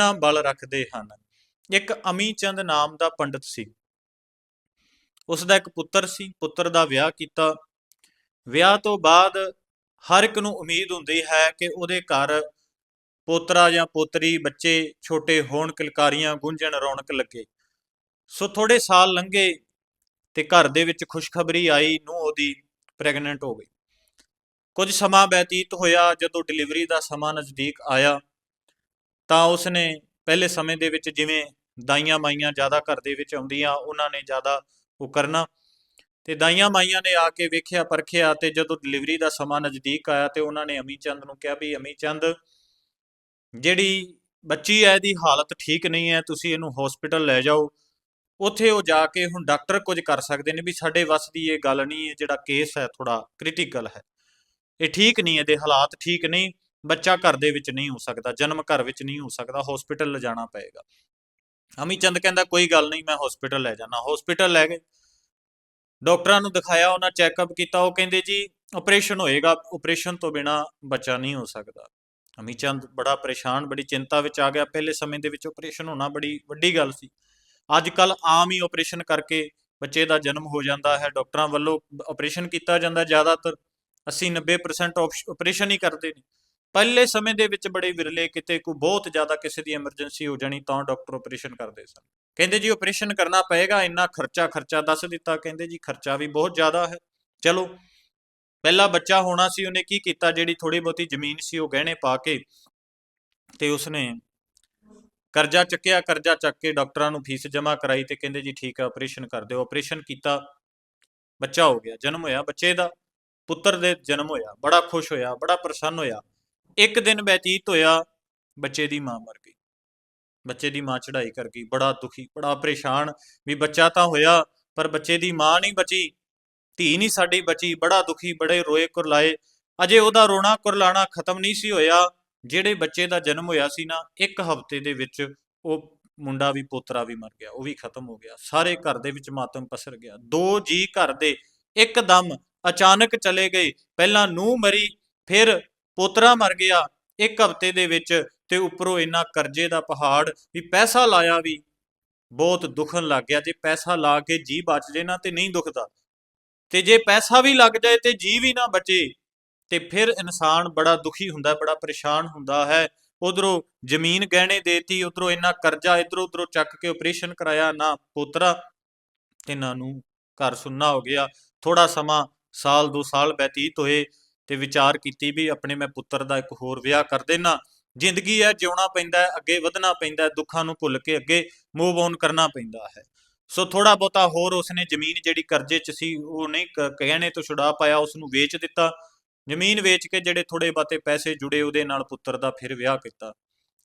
ਨਾ ਬਲ ਰੱਖਦੇ ਹਨ। ਇੱਕ ਅਮੀ ਚੰਦ ਨਾਮ ਦਾ ਪੰਡਤ ਸੀ। ਉਸ ਦਾ ਇੱਕ ਪੁੱਤਰ ਸੀ। ਪੁੱਤਰ ਦਾ ਵਿਆਹ ਕੀਤਾ। ਵਿਆਹ ਤੋਂ ਬਾਅਦ ਹਰ ਇੱਕ ਨੂੰ ਉਮੀਦ ਹੁੰਦੀ ਹੈ ਕਿ ਉਹਦੇ ਘਰ ਪੋਤਰਾ ਜਾਂ ਪੋਤਰੀ, ਬੱਚੇ, ਛੋਟੇ ਹੋਣ, ਕਿਲਕਾਰੀਆਂ ਗੂੰਜਣ ਰੌਣਕ ਲੱਗੇ। ਸੋ ਥੋੜੇ ਸਾਲ ਲੰਘੇ ਤੇ ਘਰ ਦੇ ਵਿੱਚ ਖੁਸ਼ਖਬਰੀ ਆਈ ਨੂੰ ਉਹਦੀ ਪ੍ਰੈਗਨੈਂਟ ਹੋ ਗਈ। ਕੁਝ ਸਮਾਂ ਬਤੀਤ ਹੋਇਆ ਜਦੋਂ ਡਿਲੀਵਰੀ ਦਾ ਸਮਾਂ ਨਜ਼ਦੀਕ ਆਇਆ। ਤਾਂ ਉਸਨੇ ਪਹਿਲੇ ਸਮੇਂ ਦੇ ਵਿੱਚ ਜਿਵੇਂ ਦਾਈਆਂ ਮਾਈਆਂ ਜ਼ਿਆਦਾ ਘਰ ਦੇ ਵਿੱਚ ਆਉਂਦੀਆਂ, ਉਹਨਾਂ ਨੇ ਜ਼ਿਆਦਾ ਉਹ ਕਰਨਾ। ਤੇ ਦਾਈਆਂ ਮਾਈਆਂ ਨੇ ਆ ਕੇ ਵੇਖਿਆ, ਪਰਖਿਆ ਤੇ ਜਦੋਂ ਡਿਲੀਵਰੀ ਦਾ ਸਮਾਂ ਨਜ਼ਦੀਕ ਆਇਆ ਤੇ ਉਹਨਾਂ ਨੇ ਅਮੀ ਚੰਦ ਨੂੰ ਕਿਹਾ ਵੀ ਅਮੀ ਚੰਦ ਜਿਹੜੀ ਬੱਚੀ ਹੈ ਇਹਦੀ ਹਾਲਤ ਠੀਕ ਨਹੀਂ ਹੈ, ਤੁਸੀਂ ਇਹਨੂੰ ਹਸਪੀਟਲ ਲੈ ਜਾਓ। ਉੱਥੇ ਉਹ ਜਾ ਕੇ ਹੁਣ ਡਾਕਟਰ ਕੁਝ ਕਰ ਸਕਦੇ ਨੇ ਵੀ ਸਾਡੇ ਵੱਸ ਦੀ ਇਹ ਗੱਲ ਨਹੀਂ ਹੈ, ਜਿਹੜਾ ਕੇਸ ਹੈ ਥੋੜਾ ਕ੍ਰਿਟੀਕਲ ਹੈ। ਇਹ ਠੀਕ ਨਹੀਂ, ਇਹਦੇ ਹਾਲਾਤ ਠੀਕ ਨਹੀਂ। ਬੱਚਾ ਘਰ ਦੇ ਵਿੱਚ ਨਹੀਂ ਹੋ ਸਕਦਾ, ਜਨਮ ਘਰ ਵਿੱਚ ਨਹੀਂ ਹੋ ਸਕਦਾ ਹਸਪੀਟਲ ਲਿਜਾਣਾ ਪਏਗਾ। ਅਮੀ ਚੰਦ ਕਹਿੰਦਾ, ਕੋਈ ਗੱਲ ਨਹੀਂ, ਮੈਂ ਹਸਪੀਟਲ ਲੈ ਜਾਣਾ ਹਸਪੀਟਲ ਲੈ ਗਏ। ਡਾਕਟਰਾਂ ਨੂੰ ਦਿਖਾਇਆ, ਉਹਨਾਂ ਚੈੱਕਅਪ ਕੀਤਾ, ਉਹ ਕਹਿੰਦੇ, ਜੀ ਆਪਰੇਸ਼ਨ ਹੋਏਗਾ ਆਪਰੇਸ਼ਨ ਤੋਂ ਬਿਨਾ ਬੱਚਾ ਨਹੀਂ ਹੋ ਸਕਦਾ। ਅਮੀ ਚੰਦ ਬੜਾ ਪਰੇਸ਼ਾਨ, ਬੜੀ ਚਿੰਤਾ ਵਿੱਚ ਆ ਗਿਆ। ਪਹਿਲੇ ਸਮੇਂ ਦੇ ਵਿੱਚ ਆਪਰੇਸ਼ਨ ਹੋਣਾ ਬੜੀ ਵੱਡੀ ਗੱਲ ਸੀ। ਅੱਜ ਕੱਲ ਆਮ ਹੀ ਆਪਰੇਸ਼ਨ ਕਰਕੇ ਬੱਚੇ ਦਾ ਜਨਮ ਹੋ ਜਾਂਦਾ ਹੈ। ਡਾਕਟਰਾਂ ਵੱਲੋਂ ਆਪਰੇਸ਼ਨ ਕੀਤਾ ਜਾਂਦਾ। ਜ਼ਿਆਦਾਤਰ 80 90% ਆਪਰੇਸ਼ਨ ਹੀ ਕਰਦੇ ਨੇ। ਪਹਿਲੇ ਸਮੇਂ ਦੇ ਵਿੱਚ ਬੜੇ ਵਿਰਲੇ, ਕਿਤੇ ਕੋਈ ਬਹੁਤ ਜ਼ਿਆਦਾ ਕਿਸੇ ਦੀ ਐਮਰਜੈਂਸੀ ਹੋ ਜਾਣੀ ਤਾਂ ਡਾਕਟਰ ਆਪਰੇਸ਼ਨ ਕਰਦੇ ਸਨ। ਕਹਿੰਦੇ ਜੀ ਆਪਰੇਸ਼ਨ ਕਰਨਾ ਪਏਗਾ, ਇੰਨਾ ਖਰਚਾ ਖਰਚਾ ਦੱਸ ਦਿੱਤਾ। ਕਹਿੰਦੇ ਜੀ ਖਰਚਾ ਵੀ ਬਹੁਤ ਜ਼ਿਆਦਾ ਹੈ। ਚਲੋ, ਪਹਿਲਾ ਬੱਚਾ ਹੋਣਾ ਸੀ, ਉਹਨੇ ਕੀ ਕੀਤਾ? ਜਿਹੜੀ ਥੋੜੀ ਬਹੁਤੀ ਜ਼ਮੀਨ ਸੀ, ਉਹ ਗਹਿਣੇ ਪਾ ਕੇ ਤੇ ਉਸਨੇ ਕਰਜ਼ਾ ਚੱਕਿਆ। ਕਰਜ਼ਾ ਚੱਕ ਕੇ ਡਾਕਟਰਾਂ ਨੂੰ ਫੀਸ ਜਮ੍ਹਾਂ ਕਰਾਈ ਤੇ ਕਹਿੰਦੇ ਜੀ ਠੀਕ ਹੈ ਆਪਰੇਸ਼ਨ ਕਰ ਦਿਓ। ਆਪਰੇਸ਼ਨ ਕੀਤਾ, ਬੱਚਾ ਹੋ ਗਿਆ, ਜਨਮ ਹੋਇਆ ਬੱਚੇ ਦਾ। ਪੁੱਤਰ ਦੇ ਜਨਮ ਹੋਇਆ, ਬੜਾ ਖੁਸ਼ ਹੋਇਆ, ਬੜਾ ਪ੍ਰਸੰਨ ਹੋਇਆ। ਇੱਕ ਦਿਨ ਬਤੀਤ ਹੋਇਆ, ਬੱਚੇ ਦੀ ਮਾਂ ਮਰ ਗਈ। ਬੱਚੇ ਦੀ ਮਾਂ ਚੜਾਈ ਕਰ ਗਈ, ਬੜਾ ਦੁਖੀ, ਬੜਾ ਪਰੇਸ਼ਾਨ, ਵੀ ਬੱਚਾ ਤਾਂ ਹੋਇਆ, ਪਰ ਬੱਚੇ ਦੀ ਮਾਂ ਨਹੀਂ ਬਚੀ। ਧੀ ਨਹੀਂ ਸਾਡੀ ਬਚੀ, ਬੜਾ ਦੁਖੀ, ਬੜੇ ਰੋਏ ਕੁਰਲਾਏ। ਅਜੇ ਉਹਦਾ ਰੋਣਾ ਕੁਰਲਾਣਾ ਖਤਮ ਨਹੀਂ ਸੀ ਹੋਇਆ, ਜਿਹੜੇ ਬੱਚੇ ਦਾ ਜਨਮ ਹੋਇਆ ਸੀ ਨਾ, ਇੱਕ ਹਫ਼ਤੇ ਦੇ ਵਿੱਚ ਉਹ ਮੁੰਡਾ ਵੀ, ਪੋਤਰਾ ਵੀ ਮਰ ਗਿਆ, ਉਹ ਵੀ ਖਤਮ ਹੋ ਗਿਆ। ਸਾਰੇ ਘਰ ਦੇ ਵਿੱਚ ਮਾਤਮ ਪਸਰ ਗਿਆ। ਦੋ ਜੀ ਘਰ ਦੇ ਇੱਕਦਮ ਅਚਾਨਕ ਚਲੇ ਗਏ। ਪਹਿਲਾਂ ਨੂੰ ਮਰੀ, ਫਿਰ ਪੋਤਰਾ ਮਰ ਗਿਆ। ਇੱਕ ਹਫ਼ਤੇ ਦੇ ਵਿੱਚ ਤੇ ਉੱਪਰੋਂ ਇੰਨਾ ਕਰਜ਼ੇ ਦਾ ਪਹਾੜ ਵੀ ਪੈਸਾ ਲਾਇਆ ਵੀ ਬਹੁਤ ਦੁਖਣ ਲੱਗ ਗਿਆ। ਜੇ ਪੈਸਾ ਲਾ ਕੇ ਜੀ ਬਚ ਜੇ ਨਾ ਤੇ ਨਹੀਂ ਦੁਖਦਾ। ਤੇ ਜੇ ਪੈਸਾ ਵੀ ਲੱਗ ਜਾਏ ਤੇ ਜੀ ਵੀ ਨਾ ਬਚੇ, ਤੇ ਫਿਰ ਇਨਸਾਨ ਬੜਾ ਦੁਖੀ ਹੁੰਦਾ, ਬੜਾ ਪਰੇਸ਼ਾਨ ਹੁੰਦਾ ਹੈ। ਉਧਰੋਂ ਜ਼ਮੀਨ ਗਹਿਣੇ ਦੇਤੀ, ਉਧਰੋਂ ਇੰਨਾ ਕਰਜ਼ਾ ਇਧਰੋਂ ਉਧਰੋਂ ਚੱਕ ਕੇ ਆਪਰੇਸ਼ਨ ਕਰਾਇਆ। ਨਾ ਪੋਤਰਾ ਤੇ ਨਾ ਨੂੰ ਘਰ ਸੁੰਨਾ ਹੋ ਗਿਆ। ਥੋੜਾ ਸਮਾਂ, ਸਾਲ ਦੋ ਸਾਲ ਬਤੀਤ ਹੋਏ। ਤੇ ਵਿਚਾਰ ਕੀਤੀ ਵੀ ਆਪਣੇ ਮੈਂ ਪੁੱਤਰ ਦਾ ਇੱਕ ਹੋਰ ਵਿਆਹ ਕਰ ਦੇਣਾ ਜ਼ਿੰਦਗੀ ਹੈ, ਜਿਉਣਾ ਪੈਂਦਾ ਹੈ, ਅੱਗੇ ਵਧਣਾ ਪੈਂਦਾ ਹੈ, ਦੁੱਖਾਂ ਨੂੰ ਭੁੱਲ ਕੇ ਅੱਗੇ ਮੂਵ ਔਨ ਕਰਨਾ ਪੈਂਦਾ ਹੈ। ਸੋ ਥੋੜਾ ਬਹੁਤਾ ਹੋਰ ਉਸਨੇ ਜ਼ਮੀਨ ਜਿਹੜੀ ਕਰਜ਼ੇ 'ਚ ਸੀ, ਉਹ ਨਹੀਂ ਕਹਿਣੇ ਤੋਂ ਛੁਡਾ ਪਾਇਆ ਉਸ ਨੂੰ ਵੇਚ ਦਿੱਤਾ। ਜ਼ਮੀਨ ਵੇਚ ਕੇ ਜਿਹੜੇ ਥੋੜੇ ਬਾਤੇ ਪੈਸੇ ਜੁੜੇ, ਉਹਦੇ ਨਾਲ ਪੁੱਤਰ ਦਾ ਫਿਰ ਵਿਆਹ ਕੀਤਾ।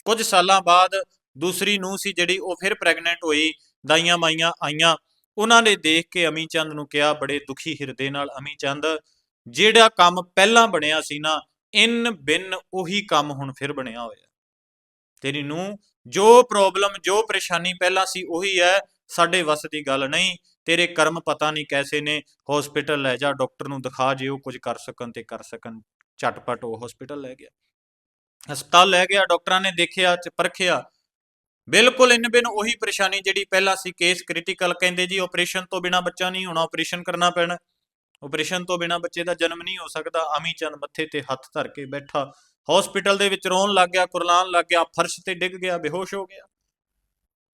ਕੁਝ ਸਾਲਾਂ ਬਾਅਦ ਦੂਸਰੀ ਨੂੰ ਸੀ ਜਿਹੜੀ, ਉਹ ਫਿਰ ਪ੍ਰੈਗਨੈਂਟ ਹੋਈ ਦਾਈਆਂ ਮਾਈਆਂ ਆਈਆਂ। ਉਹਨਾਂ ਨੇ ਦੇਖ ਕੇ ਅਮੀ ਚੰਦ ਨੂੰ ਕਿਹਾ, ਬੜੇ ਦੁਖੀ ਹਿਰਦੇ ਨਾਲ ਅਮੀ ਚੰਦ ਜਿਹੜਾ ਕੰਮ ਪਹਿਲਾਂ ਬਣਿਆ ਸੀ ਨਾ, ਇਨ ਬਿਨ ਉਹੀ ਕੰਮ ਹੁਣ ਫਿਰ ਬਣਿਆ ਹੋਇਆ। ਤੇਰੀ ਨੂੰ ਜੋ ਪ੍ਰੋਬਲਮ ਜੋ ਪਰੇਸ਼ਾਨੀ ਪਹਿਲਾਂ ਸੀ ਉਹੀ ਹੈ, ਸਾਡੇ ਵੱਸ ਦੀ ਗੱਲ ਨਹੀਂ। ਤੇਰੇ ਕਰਮ ਪਤਾ ਨਹੀਂ ਕੈਸੇ ਨੇ ਹਸਪੀਟਲ ਲੈ ਜਾ ਡਾਕਟਰ ਨੂੰ ਦਿਖਾ ਜੇ ਉਹ ਕੁਝ ਕਰ ਸਕਣ ਤੇ ਕਰ ਸਕਣ। ਝਟਪਟ ਉਹ ਹਸਪੀਟਲ ਲੈ ਗਿਆ। ਹਸਪਤਾਲ ਲੈ ਗਿਆ, ਡਾਕਟਰਾਂ ਨੇ ਦੇਖਿਆ ਚ ਪਰਖਿਆ। ਬਿਲਕੁਲ ਇਨ ਬਿਨ ਉਹੀ ਪਰੇਸ਼ਾਨੀ ਜਿਹੜੀ ਪਹਿਲਾਂ ਸੀ ਕੇਸ ਕ੍ਰਿਟੀਕਲ ਕਹਿੰਦੇ ਜੀ ਆਪਰੇਸ਼ਨ ਤੋਂ ਬਿਨਾ ਬੱਚਾ ਨਹੀਂ ਹੋਣਾ ਆਪਰੇਸ਼ਨ ਕਰਨਾ ਪੈਣਾ। ਆਪਰੇਸ਼ਨ ਤੋਂ ਬਿਨਾ ਬੱਚੇ ਦਾ ਜਨਮ ਨਹੀਂ ਹੋ ਸਕਦਾ। ਅਮੀ ਚੰਦ ਮੱਥੇ ਤੇ ਹੱਥ ਧਰ ਕੇ ਬੈਠਾ। ਹਸਪੀਟਲ ਦੇ ਵਿੱਚ ਰੋਣ ਲੱਗ ਗਿਆ ਕੁਰਲਾਣ ਲੱਗ ਗਿਆ, ਫਰਸ਼ ਤੇ ਡਿੱਗ ਗਿਆ, ਬੇਹੋਸ਼ ਹੋ ਗਿਆ।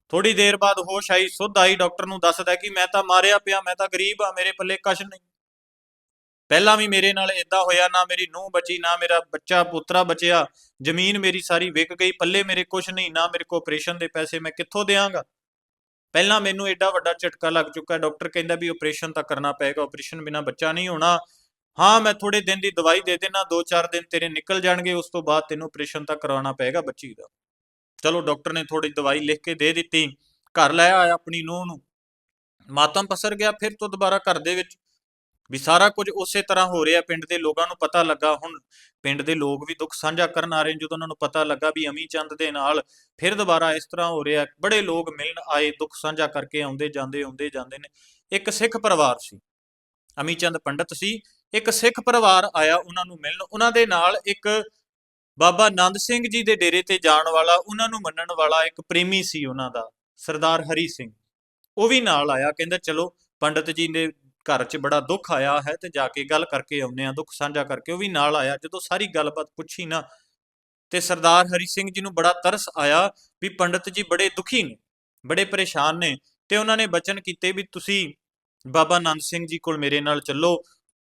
ਥੋੜੀ ਦੇਰ ਬਾਅਦ ਹੋਸ਼ ਆਈ, ਸੁੱਧ ਆਈ, ਡਾਕਟਰ ਨੂੰ ਦੱਸਦਾ ਕਿ ਮੈਂ ਤਾਂ ਮਾਰਿਆ ਪਿਆ, ਮੈਂ ਤਾਂ ਗਰੀਬ ਆ, ਮੇਰੇ ਪੱਲੇ ਕੁਛ ਨਹੀਂ। ਪਹਿਲਾਂ ਵੀ ਮੇਰੇ ਨਾਲ ਇਦਾਂ ਹੋਇਆ, ਨਾ ਮੇਰੀ ਨੂੰਹ ਬਚੀ, ਨਾ ਮੇਰਾ ਬੱਚਾ, ਪੁੱਤਰਾ ਬਚਿਆ। ਜ਼ਮੀਨ ਮੇਰੀ ਸਾਰੀ ਵਿਕ ਗਈ, ਪੱਲੇ ਮੇਰੇ ਕੁਛ ਨਹੀਂ, ਨਾ ਮੇਰੇ ਕੋ ਆਪਰੇਸ਼ਨ ਦੇ ਪੈਸੇ, ਮੈਂ ਕਿੱਥੋਂ ਦੇਵਾਂਗਾ ਪਹਿਲਾਂ ਮੈਨੂੰ ਐਡਾ ਵੱਡਾ ਝਟਕਾ ਲੱਗ ਚੁੱਕਾ ਡਾਕਟਰ ਕਹਿੰਦਾ ਵੀ ਆਪਰੇਸ਼ਨ ਤਾਂ ਕਰਨਾ ਪਏਗਾ ਆਪਰੇਸ਼ਨ ਬਿਨਾ ਬੱਚਾ ਨਹੀਂ ਹੋਣਾ। ਹਾਂ, ਮੈਂ ਥੋੜੇ ਦਿਨ ਦੀ ਦਵਾਈ ਦੇ ਦੇਣਾ 2-4 ਦਿਨ ਤੇਰੇ ਨਿਕਲ ਜਾਣਗੇ, ਉਸ ਤੋਂ ਬਾਅਦ ਤੈਨੂੰ ਆਪਰੇਸ਼ਨ ਤਾਂ ਕਰਾਉਣਾ ਪਏਗਾ ਬੱਚੀ ਦਾ। ਚਲੋ, ਡਾਕਟਰ ਨੇ ਥੋੜੀ ਦਵਾਈ ਲਿਖ ਕੇ ਦੇ ਦਿੱਤੀ। ਘਰ ਲੈ ਆਇਆ ਆਪਣੀ ਨੂੰਹ ਨੂੰ। ਮਾਤਮ ਪਸਰ ਗਿਆ, ਫਿਰ ਤੋਂ ਦੁਬਾਰਾ ਘਰ ਦੇ ਵਿੱਚ ਵੀ ਸਾਰਾ ਕੁਝ ਉਸੇ ਤਰ੍ਹਾਂ ਹੋ ਰਿਹਾ, ਪਿੰਡ ਦੇ ਲੋਕਾਂ ਨੂੰ ਪਤਾ ਲੱਗਾ, ਹੁਣ ਪਿੰਡ ਦੇ ਲੋਕ ਵੀ ਦੁੱਖ ਸਾਂਝਾ ਕਰਨ ਆ ਰਹੇ ਜਦੋਂ ਉਹਨਾਂ ਨੂੰ ਪਤਾ ਲੱਗਾ ਵੀ ਅਮੀ ਚੰਦ ਦੇ ਨਾਲ ਫਿਰ ਦੁਬਾਰਾ ਇਸ ਤਰ੍ਹਾਂ ਹੋ ਰਿਹਾ, ਬੜੇ ਲੋਕ ਮਿਲਣ ਆਏ, ਦੁੱਖ ਸਾਂਝਾ ਕਰਕੇ ਆਉਂਦੇ ਜਾਂਦੇ ਆਉਂਦੇ ਜਾਂਦੇ ਨੇ। ਇੱਕ ਸਿੱਖ ਪਰਿਵਾਰ ਸੀ, ਅਮੀ ਚੰਦ ਪੰਡਤ ਸੀ, ਇੱਕ ਸਿੱਖ ਪਰਿਵਾਰ ਆਇਆ ਉਹਨਾਂ ਨੂੰ ਮਿਲਣ, ਉਹਨਾਂ ਦੇ ਨਾਲ ਇੱਕ ਬਾਬਾ ਆਨੰਦ ਸਿੰਘ ਜੀ ਦੇ ਡੇਰੇ ਤੇ ਜਾਣ ਵਾਲਾ, ਉਹਨਾਂ ਨੂੰ ਮੰਨਣ ਵਾਲਾ ਇੱਕ ਪ੍ਰੇਮੀ ਸੀ ਉਹਨਾਂ ਦਾ, ਸਰਦਾਰ ਹਰੀ ਸਿੰਘ। ਉਹ ਵੀ ਨਾਲ ਆਇਆ, ਕਹਿੰਦਾ, ਚਲੋ, ਪੰਡਤ ਜੀ ਨੇ ਘਰ 'ਚ ਬੜਾ ਦੁੱਖ ਆਇਆ ਹੈ ਤੇ ਜਾ ਕੇ ਗੱਲ ਕਰਕੇ ਆਉਨੇ ਆ ਦੁੱਖ ਸਾਂਝਾ ਕਰਕੇ ਉਹ ਵੀ ਨਾਲ ਆਇਆ। ਜਦੋਂ ਸਾਰੀ ਗੱਲਬਾਤ ਪੁੱਛੀ ਨਾ, ਤੇ ਸਰਦਾਰ ਹਰੀ ਸਿੰਘ ਜੀ ਨੂੰ ਬੜਾ ਤਰਸ ਆਇਆ ਵੀ ਪੰਡਤ ਜੀ ਬੜੇ ਦੁਖੀ ਨੇ, ਬੜੇ ਪਰੇਸ਼ਾਨ ਨੇ ਤੇ ਉਹਨਾਂ ਨੇ ਬਚਨ ਕੀਤੇ ਵੀ ਤੁਸੀਂ ਬਾਬਾ ਨੰਦ ਸਿੰਘ ਜੀ ਕੋਲ ਮੇਰੇ ਨਾਲ ਚੱਲੋ,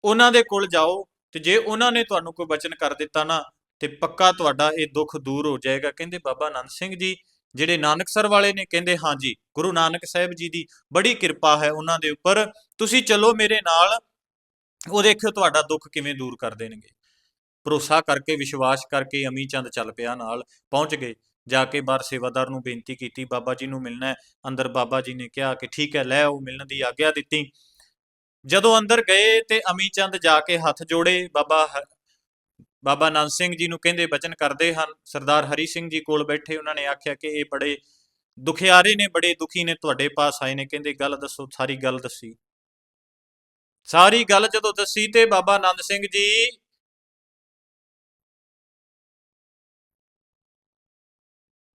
ਉਹਨਾਂ ਦੇ ਕੋਲ ਜਾਓ ਤੇ ਜੇ ਉਹਨਾਂ ਨੇ ਤੁਹਾਨੂੰ ਕੋਈ ਬਚਨ ਕਰ ਦਿੱਤਾ ਨਾ, ਤੇ ਪੱਕਾ ਤੁਹਾਡਾ ਇਹ ਦੁੱਖ ਦੂਰ ਹੋ ਜਾਏਗਾ। ਕਹਿੰਦੇ ਬਾਬਾ ਨੰਦ ਸਿੰਘ ਜੀ ਜਿਹੜੇ ਨਾਨਕਸਰ ਵਾਲੇ ਨੇ ਕਹਿੰਦੇ ਹਾਂਜੀ ਗੁਰੂ ਨਾਨਕ ਸਾਹਿਬ ਜੀ ਦੀ ਬੜੀ ਕਿਰਪਾ ਹੈ ਉਹਨਾਂ ਦੇ ਉੱਪਰ। ਤੁਸੀਂ ਚਲੋ ਮੇਰੇ ਨਾਲ, ਉਹ ਦੇਖਿਓ ਤੁਹਾਡਾ ਦੁੱਖ ਕਿਵੇਂ ਦੂਰ ਕਰ ਦੇਣਗੇ। ਭਰੋਸਾ ਕਰਕੇ, ਵਿਸ਼ਵਾਸ ਕਰਕੇ ਅਮੀ ਚੰਦ ਚੱਲ ਪਿਆ ਨਾਲ, ਪਹੁੰਚ ਗਏ। ਜਾ ਕੇ ਬਾਹਰ ਸੇਵਾਦਾਰ ਨੂੰ ਬੇਨਤੀ ਕੀਤੀ, ਬਾਬਾ ਜੀ ਨੂੰ ਮਿਲਣਾ ਹੈ। ਅੰਦਰ ਬਾਬਾ ਜੀ ਨੇ ਕਿਹਾ ਕਿ, ਠੀਕ ਹੈ, ਲੈ ਆਓ, ਮਿਲਣ ਦੀ ਆਗਿਆ ਦਿੱਤੀ। ਜਦੋਂ ਅੰਦਰ ਗਏ ਤੇ ਅਮੀ ਚੰਦ ਜਾ ਕੇ ਹੱਥ ਜੋੜੇ, ਬਾਬਾ ਬਾਬਾ ਨੰਦ ਸਿੰਘ ਜੀ ਨੂੰ ਕਹਿੰਦੇ ਬਚਨ ਕਰਦੇ ਹਨ। ਸਰਦਾਰ ਹਰੀ ਸਿੰਘ ਜੀ ਕੋਲ ਬੈਠੇ ਉਹਨਾਂ ਨੇ ਆਖਿਆ ਕਿ ਇਹ ਬੜੇ ਦੁਖਿਆਰੇ ਨੇ, ਬੜੇ ਦੁਖੀ ਨੇ, ਤੁਹਾਡੇ ਪਾਸ ਆਏ ਨੇ। ਕਹਿੰਦੇ, ਗੱਲ ਦੱਸੋ, ਸਾਰੀ ਗੱਲ ਦੱਸੀ। ਸਾਰੀ ਗੱਲ ਜਦੋਂ ਦੱਸੀ ਤੇ ਬਾਬਾ ਨੰਦ ਸਿੰਘ ਜੀ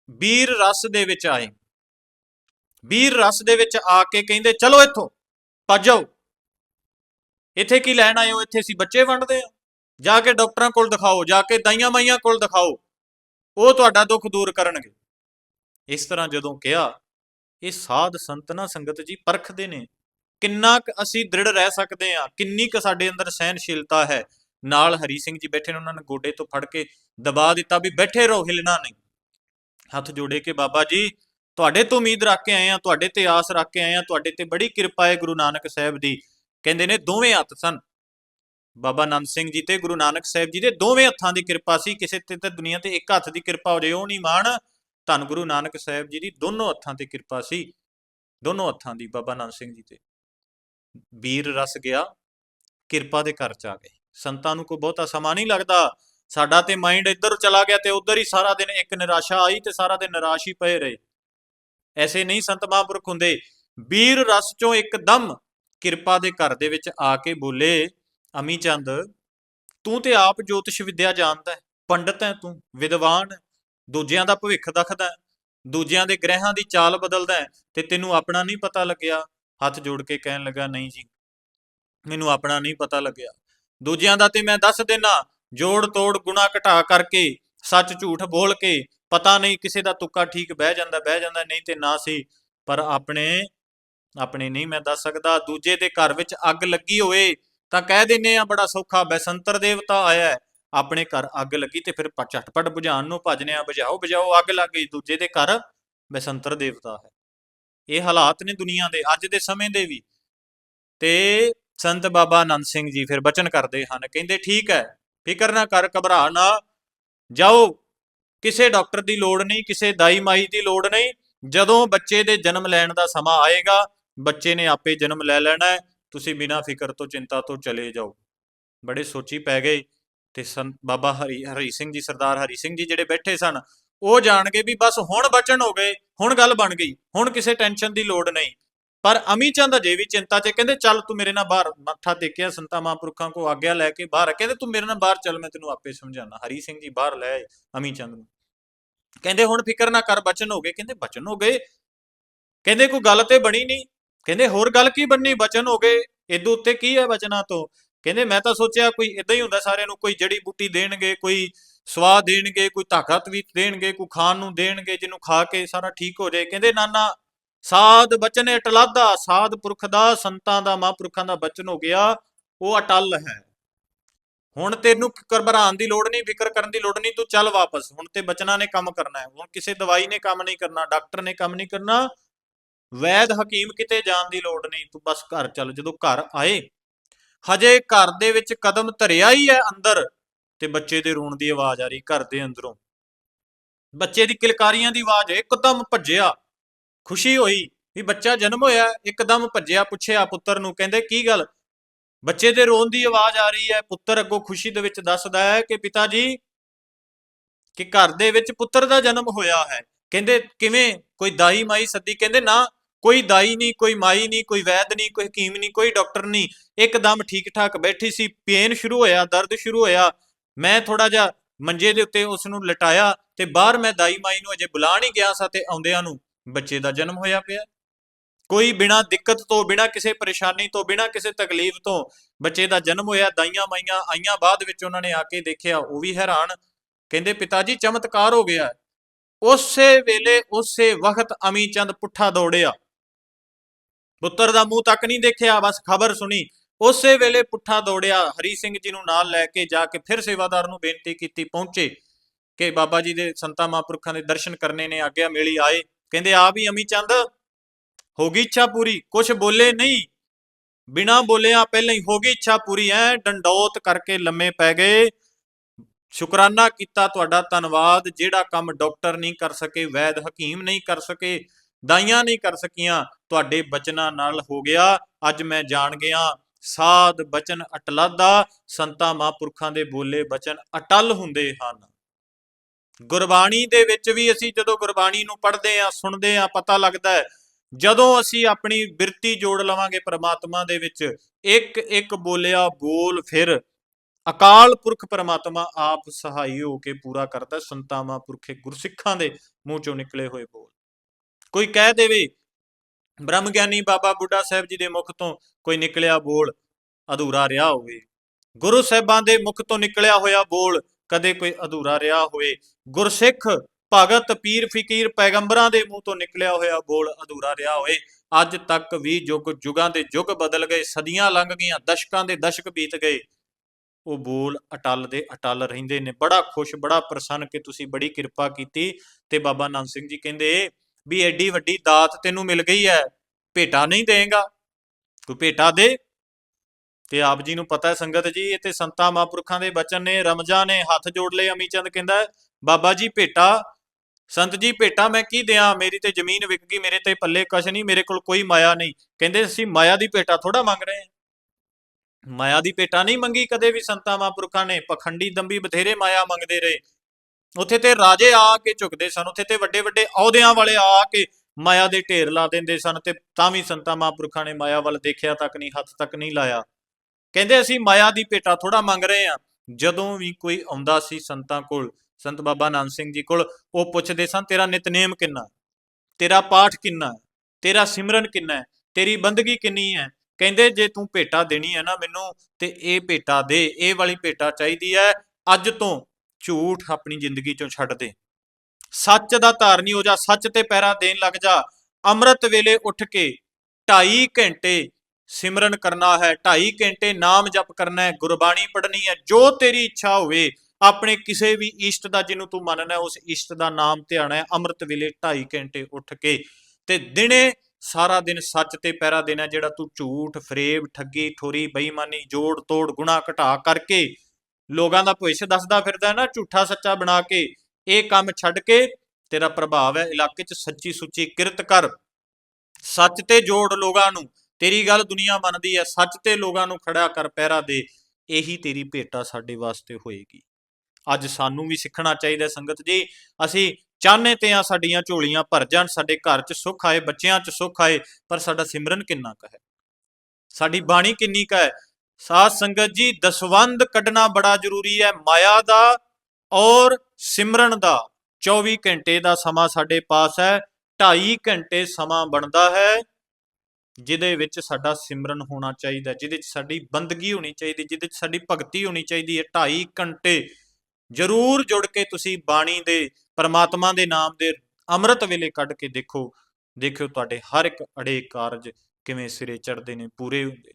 ਵੀਰ ਰਸ ਦੇ ਵਿੱਚ ਆਏ। ਵੀਰ ਰਸ ਦੇ ਵਿੱਚ ਆ ਕੇ ਕਹਿੰਦੇ, ਚਲੋ ਇੱਥੋਂ, ਭੱਜ ਜਾਓ ਇੱਥੇ ਕੀ ਲੈਣ ਆਏ ਹੋ? ਇੱਥੇ ਅਸੀਂ ਬੱਚੇ ਵੰਡਦੇ ਆ ਜਾ ਕੇ ਡਾਕਟਰਾਂ ਕੋਲ ਦਿਖਾਓ, ਜਾ ਕੇ ਦਾਈਆਂ ਮਾਈਆਂ ਕੋਲ ਦਿਖਾਓ। ਉਹ ਤੁਹਾਡਾ ਦੁੱਖ ਦੂਰ ਕਰਨਗੇ। ਇਸ ਤਰ੍ਹਾਂ ਜਦੋਂ ਕਿਹਾ, ਇਹ ਸਾਧ ਸੰਤ ਨਾ ਸੰਗਤ ਜੀ ਪਰਖਦੇ ਨੇ। ਕਿੰਨਾ ਕੁ ਅਸੀਂ ਦ੍ਰਿੜ ਰਹਿ ਸਕਦੇ ਆ ਕਿੰਨੀ ਕੁ ਸਾਡੇ ਅੰਦਰ ਸਹਿਨਸ਼ੀਲਤਾ ਹੈ। ਨਾਲ ਹਰੀ ਸਿੰਘ ਜੀ ਬੈਠੇ ਨੇ, ਉਹਨਾਂ ਨੇ ਗੋਡੇ ਤੋਂ ਫੜ ਕੇ ਦਬਾ ਦਿੱਤਾ ਵੀ ਬੈਠੇ ਰਹੋ, ਹਿਲਣਾ ਨਹੀਂ। ਹੱਥ ਜੋੜੇ ਕੇ ਬਾਬਾ ਜੀ, ਤੁਹਾਡੇ ਤੋਂ ਉਮੀਦ ਰੱਖ ਕੇ ਆਏ ਆ ਤੁਹਾਡੇ ਤੇ ਆਸ ਰੱਖ ਕੇ ਆਏ ਆ ਤੁਹਾਡੇ ਤੇ ਬੜੀ ਕਿਰਪਾ ਹੈ ਗੁਰੂ ਨਾਨਕ ਸਾਹਿਬ ਦੀ। ਕਹਿੰਦੇ ਨੇ, ਦੋਵੇਂ ਹੱਥ ਸਨ। ਬਾਬਾ ਨੰਦ ਸਿੰਘ ਜੀ ਤੇ ਗੁਰੂ ਨਾਨਕ ਸਾਹਿਬ ਜੀ ਦੇ ਦੋਵੇਂ ਹੱਥਾਂ ਦੀ ਕਿਰਪਾ ਸੀ। ਕਿਸੇ ਤੇ ਤਾਂ ਦੁਨੀਆ ਤੇ ਇੱਕ ਹੱਥ ਦੀ ਕਿਰਪਾ ਹੋ ਜੇ, ਉਹ ਨਹੀਂ ਮਾਣ। ਧੰਨ ਗੁਰੂ ਨਾਨਕ ਸਾਹਿਬ ਜੀ ਦੀ ਦੋਨੋਂ ਹੱਥਾਂ ਤੇ ਕਿਰਪਾ ਸੀ। ਦੋਨੋਂ ਹੱਥਾਂ ਦੀ ਬਾਬਾ ਨੰਦ ਸਿੰਘ ਜੀ ਤੇ। ਵੀਰ ਰਸ ਗਿਆ, ਕਿਰਪਾ ਦੇ ਘਰ ਚ ਆ ਗਏ। ਸੰਤਾਂ ਨੂੰ ਕੋਈ ਬਹੁਤਾ ਸਮਾਂ ਨਹੀਂ ਲੱਗਦਾ। ਸਾਡਾ ਤੇ ਮਾਈਂਡ ਇੱਧਰ ਚਲਾ ਗਿਆ ਤੇ ਉੱਧਰ ਹੀ ਸਾਰਾ ਦਿਨ ਇੱਕ ਨਿਰਾਸ਼ਾ ਆਈ ਤੇ ਸਾਰਾ ਦਿਨ ਨਿਰਾਸ਼ ਹੀ ਪਏ ਰਹੇ। ਐਸੇ ਨਹੀਂ ਸੰਤ ਮਹਾਂਪੁਰਖ ਹੁੰਦੇ। ਵੀਰ ਰਸ ਚੋਂ ਇੱਕਦਮ ਕਿਰਪਾ ਦੇ ਘਰ ਦੇ ਵਿੱਚ ਆ ਕੇ ਬੋਲੇ ਅਮੀ ਚੰਦ, ਤੂੰ ਤੇ ਆਪ ਜੋਤਿਸ਼ ਵਿਦਿਆ ਜਾਣਦਾ ਹੈ, ਪੰਡਤ ਹੈ ਤੂੰ, ਵਿਦਵਾਨ ਹੈ, ਦੂਜਿਆਂ ਦਾ ਭਵਿੱਖ ਦੱਖਦਾ ਹੈ, ਦੂਜਿਆਂ ਦੇ ਗ੍ਰਹਿਾਂ ਦੀ ਚਾਲ ਬਦਲਦਾ ਹੈ ਤੇ ਤੈਨੂੰ ਆਪਣਾ ਨਹੀਂ ਪਤਾ ਲੱਗਿਆ, ਹੱਥ ਜੋੜ ਕੇ ਕਹਿਣ ਲੱਗਾ, ਨਹੀਂ ਜੀ, ਮੈਨੂੰ ਆਪਣਾ ਨਹੀਂ ਪਤਾ ਲੱਗਿਆ। ਦੂਜਿਆਂ ਦਾ ਤੇ ਮੈਂ ਦੱਸ ਦੇਣਾ ਜੋੜ ਤੋੜ ਗੁਣਾ ਘਟਾ ਕਰਕੇ, ਸੱਚ ਝੂਠ ਬੋਲ ਕੇ, ਪਤਾ ਨਹੀਂ ਕਿਸੇ ਦਾ ਤੁੱਕਾ ਠੀਕ ਬਹਿ ਜਾਂਦਾ ਬਹਿ ਜਾਂਦਾ, ਨਹੀਂ ਤੇ ਨਾ ਸੀ, ਪਰ ਆਪਣੇ ਆਪਣੇ ਨਹੀਂ ਮੈਂ ਦੱਸ ਸਕਦਾ, ਦੂਜੇ ਦੇ ਘਰ ਵਿੱਚ ਅੱਗ ਲੱਗੀ ਹੋਵੇ ਤਾਂ ਕਹਿ ਦਿੰਨੇ ਆ ਬੜਾ ਸੌਖਾ, ਬੈਸੰਤਰ ਦੇਵਤਾ ਆਇਆ ਆਪਣੇ ਘਰ ਅੱਗ ਲੱਗੀ ਤੇ ਫਿਰ ਝਟਪਟ ਬੁਝਾਉਣ ਨੂੰ ਭਜਨੇ ਆ ਬੁਝਾਓ ਬੁਝਾਓ ਅੱਗ ਲੱਗ ਗਈ। ਦੂਜੇ ਦੇ ਘਰ ਬੈਸੰਤਰ ਦੇਵਤਾ ਹੈ। ਇਹ ਹਾਲਾਤ ਨੇ ਦੁਨੀਆ ਦੇ, ਅੱਜ ਦੇ ਸਮੇਂ ਦੇ ਵੀ। ਤੇ ਸੰਤ ਬਾਬਾ ਆਨੰਦ ਸਿੰਘ ਜੀ ਫਿਰ ਬਚਨ ਕਰਦੇ ਹਨ, ਕਹਿੰਦੇ, ਠੀਕ ਹੈ, ਫਿਕਰ ਨਾ ਕਰ, ਘਬਰਾ ਨਾ। ਜਾਓ, ਕਿਸੇ ਡਾਕਟਰ ਦੀ ਲੋੜ ਨਹੀਂ, ਕਿਸੇ ਦਾਈ ਮਾਈ ਦੀ ਲੋੜ ਨਹੀਂ। ਜਦੋਂ ਬੱਚੇ ਦੇ ਜਨਮ ਲੈਣ ਦਾ ਸਮਾਂ ਆਏਗਾ, ਬੱਚੇ ਨੇ ਆਪੇ ਜਨਮ ਲੈ ਲੈਣਾ ਹੈ। ਤੁਸੀਂ ਬਿਨਾਂ ਫਿਕਰ ਤੋਂ, ਚਿੰਤਾ ਤੋਂ ਚਲੇ ਜਾਓ। ਬੜੇ ਸੋਚੀ ਪੈ ਗਏ ਤੇ ਸੰਤ ਬਾਬਾ ਹਰੀ ਹਰੀ ਸਿੰਘ ਜੀ, ਸਰਦਾਰ ਹਰੀ ਸਿੰਘ ਜੀ ਜਿਹੜੇ ਬੈਠੇ ਸਨ, ਉਹ ਜਾਣਗੇ ਵੀ ਬਸ ਹੁਣ ਬਚਣ ਹੋ ਗਏ, ਹੁਣ ਗੱਲ ਬਣ ਗਈ, ਹੁਣ ਕਿਸੇ ਟੈਨਸ਼ਨ ਦੀ ਲੋੜ ਨਹੀਂ। ਪਰ ਅਮੀ ਚੰਦ ਅਜੇ ਵੀ ਚਿੰਤਾ 'ਚ ਕਹਿੰਦੇ ਚੱਲ ਤੂੰ ਮੇਰੇ ਨਾਲ ਬਾਹਰ ਮੱਥਾ ਟੇਕਿਆ, ਸੰਤਾ ਮਹਾਂਪੁਰਖਾਂ ਕੋ ਆਗਿਆ ਲੈ ਕੇ ਬਾਹਰ, ਕਹਿੰਦੇ ਤੂੰ ਮੇਰੇ ਨਾਲ ਬਾਹਰ ਚੱਲ, ਮੈਂ ਤੈਨੂੰ ਆਪੇ ਸਮਝਾਣਾ ਹਰੀ ਸਿੰਘ ਜੀ ਬਾਹਰ ਲੈ ਆਏ ਅਮੀ ਚੰਦ ਨੂੰ। ਕਹਿੰਦੇ ਹੁਣ ਫਿਕਰ ਨਾ ਕਰ, ਬਚਨ ਹੋ ਗਏ, ਕਹਿੰਦੇ ਬਚਨ ਹੋ ਗਏ। ਕਹਿੰਦੇ ਕੋਈ ਗੱਲ ਤੇ ਬਣੀ ਨਹੀਂ। ਕਹਿੰਦੇ, ਹੋਰ ਗੱਲ ਕੀ ਬਣਨੀ? ਬਚਨ ਹੋ ਗਏ। ਇਹਦੇ ਉੱਤੇ ਕੀ ਹੈ ਬਚਨਾਂ ਤੋਂ? ਕਹਿੰਦੇ, ਮੈਂ ਤਾਂ ਸੋਚਿਆ ਕੋਈ ਇਦਾਂ ਹੀ ਹੁੰਦਾ ਸਾਰਿਆਂ ਨੂੰ, ਕੋਈ ਜੜੀ ਬੂਟੀ ਦੇਣਗੇ, ਕੋਈ ਸਵਾਦ ਦੇਣਗੇ, ਕੋਈ ਤਾਕਤ ਵੀ ਦੇਣਗੇ, ਕੋਈ ਖਾਣ ਨੂੰ ਦੇਣਗੇ, ਜਿਹਨੂੰ ਖਾ ਕੇ ਸਾਰਾ ਠੀਕ ਹੋ ਜਾਏ। ਕਹਿੰਦੇ, ਨਾਨਾ, ਸਾਧ ਬਚਨ ਅਟਲਾਦਾ ਸਾਧ ਪੁਰਖ ਦਾ, ਸੰਤਾਂ ਦਾ, ਮਹਾਂਪੁਰਖਾਂ ਦਾ ਬਚਨ ਹੋ ਗਿਆ, ਉਹ ਅਟਲ ਹੈ। ਹੁਣ ਤੈਨੂੰ ਘਬਰਾਉਣ ਦੀ ਲੋੜ ਨਹੀਂ, ਫਿਕਰ ਕਰਨ ਦੀ ਲੋੜ ਨਹੀਂ, ਤੂੰ ਚੱਲ ਵਾਪਸ। ਹੁਣ ਤੇ ਬਚਨਾਂ ਨੇ ਕੰਮ ਕਰਨਾ ਹੈ। ਹੁਣ ਕਿਸੇ ਦਵਾਈ ਨੇ ਕੰਮ ਨਹੀਂ ਕਰਨਾ, ਡਾਕਟਰ ਨੇ ਕੰਮ ਨਹੀਂ ਕਰਨਾ ਵੈਦ ਹਕੀਮ ਕਿਤੇ ਜਾਣ ਦੀ ਲੋੜ ਨਹੀਂ, ਤੂੰ ਬਸ ਘਰ ਚੱਲ, ਜਦੋਂ ਘਰ ਆਏ, ਹਜੇ ਘਰ ਦੇ ਵਿੱਚ ਕਦਮ ਧਰਿਆ ਹੀ ਹੈ ਅੰਦਰ ਤੇ ਬੱਚੇ ਦੇ ਰੋਣ ਦੀ ਆਵਾਜ਼ ਆ ਰਹੀ ਘਰ ਦੇ ਅੰਦਰੋਂ। ਬੱਚੇ ਦੀ ਕਿਲਕਾਰੀਆਂ ਦੀ ਆਵਾਜ਼ ਇੱਕਦਮ ਭੱਜਿਆ, ਖੁਸ਼ੀ ਹੋਈ ਵੀ ਬੱਚਾ ਜਨਮ ਹੋਇਆ, ਇੱਕਦਮ ਭੱਜਿਆ, ਪੁੱਛਿਆ ਪੁੱਤਰ ਨੂੰ, ਕਹਿੰਦੇ ਕੀ ਗੱਲ? ਬੱਚੇ ਦੇ ਰੋਣ ਦੀ ਆਵਾਜ਼ ਆ ਰਹੀ ਹੈ, ਪੁੱਤਰ ਅੱਗੋਂ ਖੁਸ਼ੀ ਦੇ ਵਿੱਚ ਦੱਸਦਾ ਹੈ ਕਿ ਪਿਤਾ ਜੀ ਕਿ ਘਰ ਦੇ ਵਿੱਚ ਪੁੱਤਰ ਦਾ ਜਨਮ ਹੋਇਆ ਹੈ। ਕਹਿੰਦੇ ਕਿਵੇਂ? ਕੋਈ ਦਾਈ ਮਾਈ ਸੱਦੀ, ਕਹਿੰਦੇ ਨਾ ਕੋਈ ਦਾਈ ਨਹੀਂ, ਕੋਈ ਮਾਈ ਨਹੀਂ, ਕੋਈ ਵੈਦ ਨਹੀਂ, ਕੋਈ ਹਕੀਮ ਨਹੀਂ, ਕੋਈ ਡਾਕਟਰ ਨਹੀਂ। ਇੱਕਦਮ ਠੀਕ ਠਾਕ ਬੈਠੀ ਸੀ, ਪੇਨ ਸ਼ੁਰੂ ਹੋਇਆ, ਦਰਦ ਸ਼ੁਰੂ ਹੋਇਆ। ਮੈਂ ਥੋੜਾ ਜਿਹਾ ਮੰਜੇ ਦੇ ਉੱਤੇ ਉਸ ਨੂੰ ਲਟਾਇਆ ਤੇ ਬਾਹਰ ਮੈਂ ਦਾਈ ਮਾਈ ਨੂੰ ਅਜੇ ਬੁਲਾ ਨਹੀਂ ਗਿਆ ਸਾਂ ਤੇ ਆਉਂਦਿਆਂ ਨੂੰ ਬੱਚੇ ਦਾ ਜਨਮ ਹੋਇਆ ਪਿਆ। ਕੋਈ ਬਿਨਾ ਦਿੱਕਤ ਤੋਂ, ਬਿਨਾ ਕਿਸੇ ਪਰੇਸ਼ਾਨੀ ਤੋਂ, ਬਿਨਾ ਕਿਸੇ ਤਕਲੀਫ ਤੋਂ ਬੱਚੇ ਦਾ ਜਨਮ ਹੋਇਆ, ਦਾਈਆਂ ਮਾਈਆਂ ਆਈਆਂ ਬਾਅਦ ਵਿੱਚ ਉਹਨਾਂ ਨੇ ਆ ਕੇ ਦੇਖਿਆ, ਉਹ ਵੀ ਹੈਰਾਨ। ਕਹਿੰਦੇ ਪਿਤਾ ਜੀ ਚਮਤਕਾਰ ਹੋ ਗਿਆ ਉਸੇ ਵੇਲੇ ਉਸੇ ਵਕਤ ਅਮੀ ਚੰਦ ਪੁੱਠਾ ਦੌੜਿਆ। ਪੁੱਤਰ ਦਾ ਮੂੰਹ ਤੱਕ ਨਹੀਂ ਦੇਖਿਆ, ਬਸ ਖਬਰ ਸੁਣੀ। ਉਸੇ ਵੇਲੇ ਪੁੱਠਾ ਦੌੜਿਆ, ਹਰੀ ਸਿੰਘ ਜੀ ਨੂੰ ਨਾਲ ਲੈ ਕੇ ਜਾ ਕੇ ਫਿਰ ਸੇਵਾਦਾਰ ਨੂੰ ਬੇਨਤੀ ਕੀਤੀ, ਪਹੁੰਚੇ ਕਿ ਬਾਬਾ ਜੀ ਦੇ ਸੰਤਾਂ ਮਹਾਂਪੁਰਖਾਂ ਦੇ ਦਰਸ਼ਨ ਕਰਨੇ ਨੇ, ਆਗਿਆ ਮਿਲੀ ਆਏ। ਕਹਿੰਦੇ ਆ ਵੀ ਅਮੀ ਚੰਦ, ਹੋ ਗਈ ਇੱਛਾ ਪੂਰੀ ਕੁਝ ਬੋਲੇ ਨਹੀਂ। ਬਿਨਾ ਬੋਲਿਆ ਪਹਿਲਾਂ ਹੀ ਹੋ ਗਈ ਇੱਛਾ ਪੂਰੀ, ਐ ਡੰਡੋਤ ਕਰਕੇ ਲੰਮੇ ਪੈ ਗਏ। ਸ਼ੁਕਰਾਨਾ ਕੀਤਾ ਤੁਹਾਡਾ ਧੰਨਵਾਦ, ਜਿਹੜਾ ਕੰਮ ਡਾਕਟਰ ਨਹੀਂ ਕਰ ਸਕੇ, ਵੈਦ ਹਕੀਮ ਨਹੀਂ ਕਰ ਸਕੇ ਦਾਈਆਂ ਨਹੀਂ ਕਰ ਸਕੀਆਂ। ਤੁਹਾਡੇ ਬਚਨਾਂ ਨਾਲ ਹੋ ਗਿਆ। ਅੱਜ ਮੈਂ ਜਾਣ ਗਿਆ। ਸਾਧ ਬਚਨ ਅਟਲਾਦਾ। ਸੰਤਾਂ ਮਹਾਂਪੁਰਖਾਂ ਦੇ ਬੋਲੇ ਬਚਨ ਅਟਲ ਹੁੰਦੇ ਹਨ। ਗੁਰਬਾਣੀ ਦੇ ਵਿੱਚ ਵੀ ਅਸੀਂ ਜਦੋਂ ਗੁਰਬਾਣੀ ਨੂੰ ਪੜ੍ਹਦੇ ਆ ਸੁਣਦੇ ਆ ਪਤਾ ਲੱਗਦਾ ਹੈ, ਜਦੋਂ ਅਸੀਂ ਆਪਣੀ ਬਿਰਤੀ ਜੋੜ ਲਵਾਂਗੇ ਪ੍ਰਮਾਤਮਾ ਦੇ ਵਿੱਚ, ਇੱਕ ਇੱਕ ਬੋਲਿਆ ਬੋਲ ਫਿਰ ਅਕਾਲ ਪੁਰਖ ਪ੍ਰਮਾਤਮਾ ਆਪ ਸਹਾਈ ਹੋ ਕੇ ਪੂਰਾ ਕਰਦਾ ਸੰਤਾਂ ਪੁਰਖੇ ਗੁਰਸਿੱਖਾਂ ਦੇ ਮੂੰਹ ਚੋਂ ਨਿਕਲੇ ਹੋਏ ਬੋਲ। ਕੋਈ ਕਹਿ ਦੇਵੇ ਬ੍ਰਹਮ ਗਿਆਨੀ ਬਾਬਾ ਬੁੱਢਾ ਸਾਹਿਬ ਜੀ ਦੇ ਮੁਖ ਤੋਂ ਕੋਈ ਨਿਕਲਿਆ ਬੋਲ, ਅਧੂਰਾ ਰਿਹਾ ਹੋਵੇ। ਗੁਰੂ ਸਾਹਿਬਾਂ ਦੇ ਮੁਖ ਤੋਂ ਨਿਕਲਿਆ ਹੋਇਆ ਬੋਲ ਕਦੇ ਕੋਈ ਅਧੂਰਾ ਰਿਹਾ ਹੋਵੇ। ਗੁਰਸਿੱਖ ਭਗਤ ਪੀਰ ਫਕੀਰ ਪੈਗੰਬਰਾਂ ਦੇ ਮੂੰਹ ਤੋਂ ਨਿਕਲਿਆ ਹੋਇਆ ਬੋਲ ਅਧੂਰਾ ਰਿਹਾ ਹੋਵੇ। ਅੱਜ ਤੱਕ ਵੀ ਯੁੱਗ ਯੁਗਾਂ ਦੇ ਯੁੱਗ ਬਦਲ ਗਏ, ਸਦੀਆਂ ਲੰਘ ਗਈਆਂ, ਦਸ਼ਕਾਂ ਦੇ ਦਸ਼ਕ ਬੀਤ ਗਏ। ਉਹ ਬੋਲ ਅਟਲ ਦੇ ਅਟਲ ਰਹਿੰਦੇ ਨੇ। ਬੜਾ ਖੁਸ਼, ਬੜਾ ਪ੍ਰਸੰਨ ਕਿ ਤੁਸੀਂ ਬੜੀ ਕਿਰਪਾ ਕੀਤੀ ਤੇ ਬਾਬਾ ਨਾਨਕ ਸਿੰਘ ਜੀ ਕਹਿੰਦੇ ਵੀ ਐਡੀ ਵੱਡੀ ਦਾਤ ਤੈਨੂੰ ਮਿਲ ਗਈ ਹੈ ਭੇਟਾ ਨਹੀਂ ਦੇਗਾ ਤੂੰ ਭੇਟਾ ਦੇ। ਤੇ ਆਪ ਜੀ ਨੂੰ ਪਤਾ ਹੈ ਸੰਗਤ ਜੀ, ਇਹ ਤੇ ਸੰਤਾਂ ਮਹਾਂਪੁਰਖਾਂ ਦੇ ਬਚਨ ਨੇ ਰਮਜਾ ਨੇ ਹੱਥ ਜੋੜ ਲਏ ਅਮੀ ਚੰਦ ਕਹਿੰਦਾ ਬਾਬਾ ਜੀ ਭੇਟਾ, ਸੰਤ ਜੀ ਭੇਟਾ ਮੈਂ ਕੀ ਦਿਆਂ? ਮੇਰੀ ਤੇ ਜ਼ਮੀਨ ਵਿਕ ਗਈ, ਮੇਰੇ ਤੇ ਪੱਲੇ ਕੁਛ ਨਹੀਂ, ਮੇਰੇ ਕੋਲ ਕੋਈ ਮਾਇਆ ਨਹੀਂ। ਕਹਿੰਦੇ ਅਸੀਂ ਮਾਇਆ ਦੀ ਭੇਟਾ ਥੋੜਾ ਮੰਗ ਰਹੇ ਹਾਂ। ਮਾਇਆ ਦੀ ਭੇਟਾ ਨਹੀਂ ਮੰਗੀ ਕਦੇ ਵੀ ਸੰਤਾਂ ਮਹਾਂਪੁਰਖਾਂ ਨੇ, ਪਖੰਡੀ ਦੰਬੀ ਬਥੇਰੇ ਮਾਇਆ ਮੰਗਦੇ ਰਹੇ। ਉੱਥੇ ਤੇ ਰਾਜੇ ਆ ਕੇ ਝੁਕਦੇ ਸਨ, ਉੱਥੇ ਤੇ ਵੱਡੇ ਵੱਡੇ ਅਹੁਦਿਆਂ ਵਾਲੇ ਆ ਕੇ ਮਾਇਆ ਦੇ ਢੇਰ ਲਾ ਦਿੰਦੇ ਸਨ ਤੇ ਤਾਂ ਵੀ ਸੰਤਾਂ ਮਹਾਂਪੁਰਖਾਂ ਨੇ ਮਾਇਆ ਵੱਲ ਦੇਖਿਆ ਤੱਕ ਨਹੀਂ, ਹੱਥ ਤੱਕ ਨਹੀਂ ਲਾਇਆ। ਕਹਿੰਦੇ ਅਸੀਂ ਮਾਇਆ ਦੀ ਭੇਟਾ ਥੋੜਾ ਮੰਗ ਰਹੇ ਆ ਜਦੋਂ ਵੀ ਕੋਈ ਆਉਂਦਾ ਸੀ ਸੰਤਾਂ ਕੋਲ, ਸੰਤ ਬਾਬਾ ਨਾਨਕ ਸਿੰਘ ਜੀ ਕੋਲ, ਉਹ ਪੁੱਛਦੇ ਸਨ, ਤੇਰਾ ਨਿਤਨੇਮ ਕਿੰਨਾ ਤੇਰਾ ਪਾਠ ਕਿੰਨਾ ਤੇਰਾ ਸਿਮਰਨ ਕਿੰਨਾ ਹੈ? ਤੇਰੀ ਬੰਦਗੀ ਕਿੰਨੀ ਹੈ? ਕਹਿੰਦੇ, ਜੇ ਤੂੰ ਭੇਟਾ ਦੇਣੀ ਹੈ ਨਾ ਮੈਨੂੰ, ਤੇ ਇਹ ਭੇਟਾ ਦੇ, ਇਹ ਵਾਲੀ ਭੇਟਾ ਚਾਹੀਦੀ ਹੈ ਅੱਜ ਤੋਂ ਝੂਠ ਆਪਣੀ ਜ਼ਿੰਦਗੀ ਚੋਂ ਛੱਡ ਦੇ। ਸੱਚ ਦਾ ਧਾਰਨੀ ਹੋ ਜਾ, ਸੱਚ ਤੇ ਪੈਰਾ ਦੇਣ ਲੱਗ ਜਾ। ਅੰਮ੍ਰਿਤ ਵੇਲੇ ਉੱਠ ਕੇ 2.5 ਘੰਟੇ ਸਿਮਰਨ ਕਰਨਾ ਹੈ। 2.5 ਘੰਟੇ ਨਾਮ ਜਪ ਕਰਨਾ ਹੈ। ਗੁਰਬਾਣੀ ਪੜ੍ਹਨੀ ਹੈ। ਜੋ ਤੇਰੀ ਇੱਛਾ ਹੋਵੇ, ਆਪਣੇ ਕਿਸੇ ਵੀ ਇਸ਼ਟ ਦਾ ਜਿਹਨੂੰ ਤੂੰ ਮੰਨਣਾ ਉਸ ਇਸ਼ਟ ਦਾ ਨਾਮ ਧਿਆਣਾ ਹੈ। ਅੰਮ੍ਰਿਤ ਵੇਲੇ 2.5 ਘੰਟੇ ਉੱਠ ਕੇ ਤੇ ਦਿਨੇ ਸਾਰਾ ਦਿਨ ਸੱਚ ਤੇ ਪੈਰਾ ਦੇਣਾ ਜਿਹੜਾ ਤੂੰ ਝੂਠ, ਫਰੇਬ, ਠੱਗੀ, ਠੋਰੀ, ਬੇਈਮਾਨੀ ਜੋੜ ਤੋੜ ਗੁਨਾਹ ਘਟਾ ਕਰਕੇ ਲੋਕਾਂ ਦਾ ਭਵਿੱਖ ਦੱਸਦਾ ਫਿਰਦਾ ਨਾ, ਝੂਠਾ ਸੱਚਾ ਬਣਾ ਕੇ ਇਹ ਕੰਮ ਛੱਡ ਕੇ ਤੇਰਾ ਪ੍ਰਭਾਵ ਹੈ, ਇਲਾਕੇ 'ਚ ਸੱਚੀ ਸੁੱਚੀ ਕਿਰਤ ਕਰ। ਸੱਚ ਤੇ ਜੋੜ ਲੋਕਾਂ ਨੂੰ, ਤੇਰੀ ਗੱਲ ਦੁਨੀਆ ਮੰਨਦੀ ਹੈ, ਸੱਚ ਤੇ ਲੋਕਾਂ ਨੂੰ ਖੜਾ ਕਰ, ਪਹਿਰਾ ਦੇ, ਇਹੀ ਤੇਰੀ ਭੇਟਾ ਸਾਡੇ ਵਾਸਤੇ ਹੋਏਗੀ। ਅੱਜ ਸਾਨੂੰ ਵੀ ਸਿੱਖਣਾ ਚਾਹੀਦਾ ਸੰਗਤ ਜੀ, ਅਸੀਂ ਚਾਹਨੇ ਤੇ ਆ ਸਾਡੀਆਂ ਝੋਲੀਆਂ ਭਰ ਜਾਣ, ਸਾਡੇ ਘਰ 'ਚ ਸੁੱਖ ਆਏ, ਬੱਚਿਆਂ 'ਚ ਸੁੱਖ ਆਏ, ਪਰ ਸਾਡਾ ਸਿਮਰਨ ਕਿੰਨਾ ਕੁ ਹੈ? ਸਾਡੀ ਬਾਣੀ ਕਿੰਨੀ ਕੁ ਹੈ? ਸਾਧ ਸੰਗਤ ਜੀ ਦਸਵੰਦ ਕੱਢਣਾ ਬੜਾ ਜ਼ਰੂਰੀ ਹੈ, ਮਾਇਆ ਦਾ ਔਰ ਸਿਮਰਨ ਦਾ। 24 ਘੰਟੇ ਦਾ ਸਮਾਂ ਸਾਡੇ ਪਾਸ ਹੈ 2.5 ਘੰਟੇ ਸਮਾਂ ਬਣਦਾ ਹੈ, ਜਿਹਦੇ ਵਿੱਚ ਸਾਡਾ ਸਿਮਰਨ ਹੋਣਾ ਚਾਹੀਦਾ ਜਿਹਦੇ ਵਿੱਚ ਸਾਡੀ ਬੰਦਗੀ ਹੋਣੀ ਚਾਹੀਦੀ, ਜਿਹਦੇ ਵਿੱਚ ਸਾਡੀ ਭਗਤੀ ਹੋਣੀ ਚਾਹੀਦੀ ਹੈ। 2.5 ਘੰਟੇ ਜ਼ਰੂਰ ਜੁੜ ਕੇ ਤੁਸੀਂ ਬਾਣੀ ਦੇ, ਪਰਮਾਤਮਾ ਦੇ ਨਾਮ ਦੇ ਅੰਮ੍ਰਿਤ ਵੇਲੇ ਕੱਢ ਕੇ ਦੇਖੋ। ਦੇਖਿਓ ਤੁਹਾਡੇ ਹਰ ਇੱਕ ਅੜੇ ਕਾਰਜ ਕਿਵੇਂ ਸਿਰੇ ਚੜਦੇ ਨੇ, ਪੂਰੇ ਹੁੰਦੇ ਨੇ